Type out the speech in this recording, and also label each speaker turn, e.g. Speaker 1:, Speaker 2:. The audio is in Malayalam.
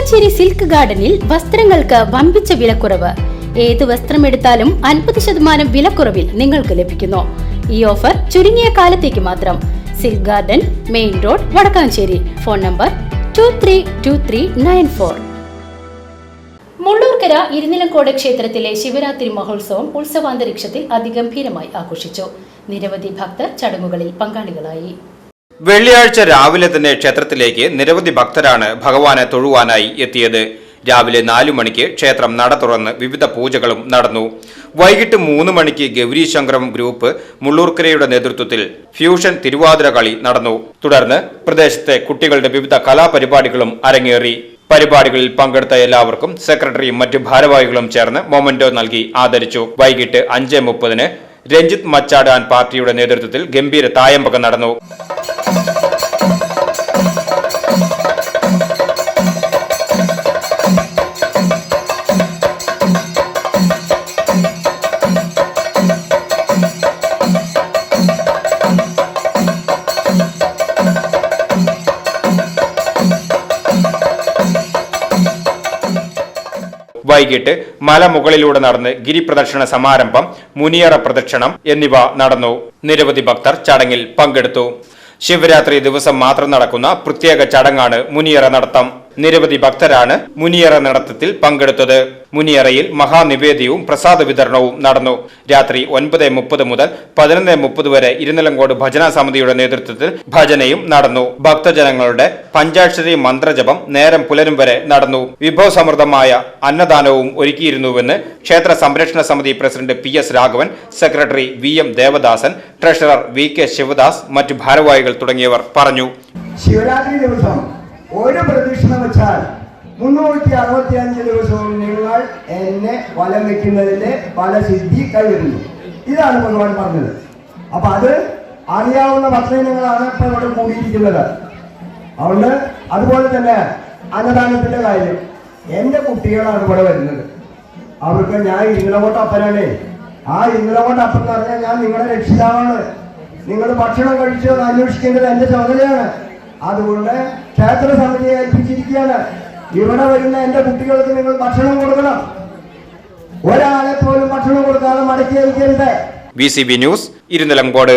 Speaker 1: വടക്കാഞ്ചേരി സിൽക്ക് ഗാർഡനിൽ വസ്ത്രങ്ങൾക്ക് വമ്പിച്ച വിലക്കുറവ്. ഏത് വസ്ത്രം എടുത്താലും അൻപത് ശതമാനം വിലക്കുറവിൽ നിങ്ങൾക്ക് ലഭിക്കുന്നു. ഈ ഓഫർ ചുരുങ്ങിയ കാലത്തേക്ക് മാത്രം. Silk garden main road Vadakkanchery. Phone number two three two three nine four Mullurkara Irunilamcode ക്ഷേത്രത്തിലെ ശിവരാത്രി മഹോത്സവം ഉത്സവാന്തരീക്ഷത്തിൽ അതിഗംഭീരമായി ആഘോഷിച്ചു. നിരവധി ഭക്തർ ചടങ്ങുകളിൽ പങ്കാളികളായി.
Speaker 2: വെള്ളിയാഴ്ച രാവിലെ തന്നെ ക്ഷേത്രത്തിലേക്ക് നിരവധി ഭക്തരാണ് ഭഗവാനെ തൊഴുവാനായി എത്തിയത്. രാവിലെ നാലു മണിക്ക് ക്ഷേത്രം നട തുറന്ന് വിവിധ പൂജകളും നടന്നു. വൈകിട്ട് മൂന്ന് മണിക്ക് ഗൗരീശങ്കരം ഗ്രൂപ്പ് മുള്ളൂർക്കരയുടെ നേതൃത്വത്തിൽ ഫ്യൂഷൻ തിരുവാതിര കളി നടന്നു. തുടർന്ന് പ്രദേശത്തെ കുട്ടികളുടെ വിവിധ കലാപരിപാടികളും അരങ്ങേറി. പരിപാടികളിൽ പങ്കെടുത്ത എല്ലാവർക്കും സെക്രട്ടറിയും മറ്റു ഭാരവാഹികളും ചേർന്ന് മൊമെന്റോ നൽകി ആദരിച്ചു. വൈകിട്ട് അഞ്ച് മുപ്പതിന് രഞ്ജിത്ത് മച്ചാടാൻ പാർട്ടിയുടെ നേതൃത്വത്തിൽ ഗംഭീര തായമ്പകം നടന്നു. വൈകിട്ട് മലമുകളിലൂടെ നടന്ന് ഗിരിപ്രദക്ഷിണ സമാരംഭം മുനിയറ പ്രദക്ഷിണം എന്നിവ നടന്നു. നിരവധി ഭക്തർ ചടങ്ങിൽ പങ്കെടുത്തു. ശിവരാത്രി ദിവസം മാത്രം നടക്കുന്ന പ്രത്യേക ചടങ്ങാണ് മുനിയറ നടത്തം. നിരവധി ഭക്തരാണ് മുനിയറ നടത്തത്തിൽ പങ്കെടുത്തത്. മുനിയറയിൽ മഹാനിവേദ്യവും പ്രസാദ വിതരണവും നടന്നു. രാത്രി ഒൻപത് മുപ്പത് മുതൽ പതിനൊന്ന് മുപ്പത് വരെ ഇരുനിലങ്കോട് ഭജന സമിതിയുടെ നേതൃത്വത്തിൽ ഭജനയും നടന്നു. ഭക്തജനങ്ങളുടെ പഞ്ചാക്ഷരി മന്ത്രജപം നേരം പുലരും വരെ നടന്നു. വിഭവസമൃദ്ധമായ അന്നദാനവും ഒരുക്കിയിരുന്നുവെന്ന് ക്ഷേത്ര സംരക്ഷണ സമിതി president P S Raghavan secretary V M Devadasan treasurer V K Shivadas മറ്റു ഭാരവാഹികൾ തുടങ്ങിയവർ പറഞ്ഞു.
Speaker 3: ശിവരാത്രി ദിവസം ഒരു പ്രദക്ഷിണം വെച്ചാൽ മുന്നൂറ്റി അറുപത്തി അഞ്ച് ദിവസവും നിങ്ങൾ എന്നെ വലം വെക്കുന്നതിന്റെ പല സിദ്ധി കൈവരുന്നു. ഇതാണ് ഭഗവാൻ പറഞ്ഞത്. അപ്പൊ അത് അറിയാവുന്ന ഭക്തജനങ്ങളാണ് ഇപ്പൊ ഇവിടെ കൂടിയിരിക്കുന്നത്. അതുകൊണ്ട് അതുപോലെ തന്നെ അന്നദാനത്തിന്റെ കാര്യം എന്റെ കുട്ടികളാണ് ഇവിടെ വരുന്നത്. അവർക്ക് ഞാൻ ഇന്നലകോട്ട അപ്പനാണ്. ആ ഇന്നലകോട്ട അപ്പൻ പറഞ്ഞാൽ ഞാൻ നിങ്ങളുടെ രക്ഷിതാവാണ്. നിങ്ങൾ ഭക്ഷണം കഴിച്ചോ അന്വേഷിക്കേണ്ടത് എന്റെ ചുമതലയാണ്. അതുകൊണ്ട് ക്ഷേത്ര സമിതിയെ ഏൽപ്പിച്ചിരിക്കുകയാണ്. ഇവിടെ വരുന്ന എന്റെ കുട്ടികൾക്ക് നിങ്ങൾ ഭക്ഷണം കൊടുക്കണം. ഒരാളെ പോലും ഭക്ഷണം കൊടുക്കാതെ മടക്കി അയക്കരുത്
Speaker 2: V C B news Irunilamcode